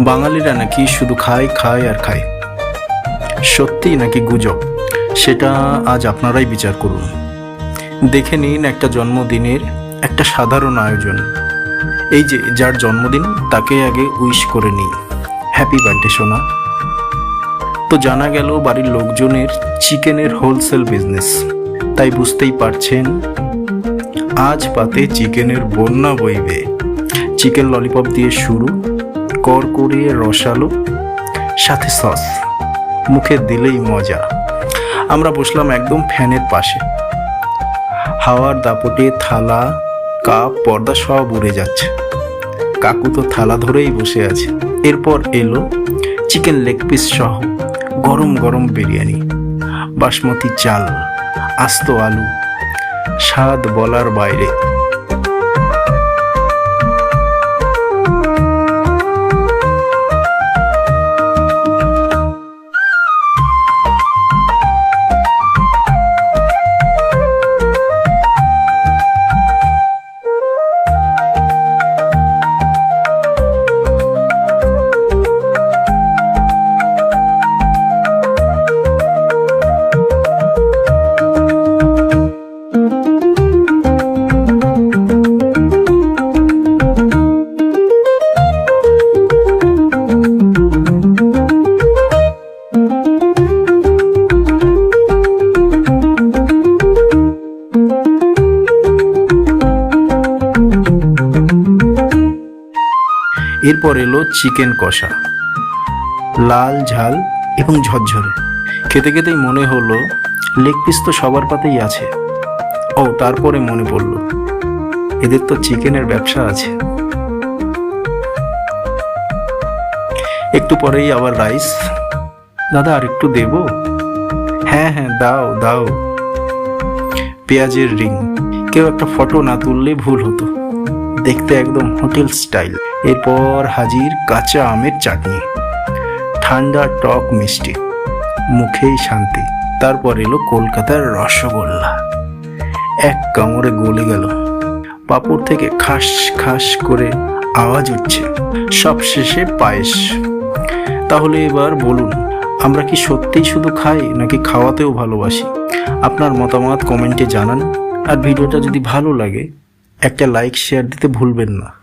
বাঙালিরা নাকি শুধু খায় খায় আর খায়। সত্যি নাকি গুজব? সেটা আজ আপনারাই বিচার করুন। দেখে নিন একটা জন্মদিনের একটা সাধারণ আয়োজন। এই যে, যার জন্মদিন, তাকে আগে উইশ করে নিই হ্যাপি বার্থডে, সোনা। তো জানা গেল বাড়ির লোকজনের চিকেনের হোলসেল বিজনেস। তাই বুঝতেই পারছেন, আজ পাতে চিকেনের বন্যা বইবে। চিকেন ললিপপ দিয়ে শুরু কর করে রসালো, সাথে সস, মুখে দিলেই মজা। আমরা বসলাম একদম ফ্যানের পাশে। হাওয়ার দাপটে থালা, কাপ, পর্দা সব উড়ে যাচ্ছে। কাকু তো থালা ধরেই বসে আছে। এরপর এলো চিকেন লেগ পিস সহ গরম গরম বিরিয়ানি, বাসমতি চাল, আস্ত আলু, স্বাদ বলার বাইরে। এরপর এলো চিকেন কষা। লাল ঝাল এবং ঝরঝরে। খেতে খেতেই মনে হলো লেগ পিস তো সবার পাতেই আছে। ও, তারপরে মনে পড়ল, এদের তো চিকেনের ব্যবসা আছে। একটু পরেই আবার রাইস। দাদা, আর একটু দেব? হ্যাঁ হ্যাঁ দাও দাও। পেঁয়াজের রিং। কেউ একটা ফটো না তুললে ভুল হতো। দেখতে একদম হোটেল স্টাইল। এরপর হাজির কাঁচা আমের চাটনি। ঠান্ডা টক মিষ্টি, মুখেই শান্তি। তারপর এলো কলকাতার রসগোল্লা। এক কামড়ে গলে গেল। পাপড় থেকে খাস খাস করে আওয়াজ উঠছে। সব শেষে পায়েস। তাহলে এবার বলুন, আমরা কি সত্যিই শুধু খাই নাকি খাওয়াতেও ভালোবাসি? আপনার মতামত কমেন্টে জানান। আর ভিডিওটা যদি ভালো লাগে, একটা লাইক, শেয়ার দিতে ভুলবেন না।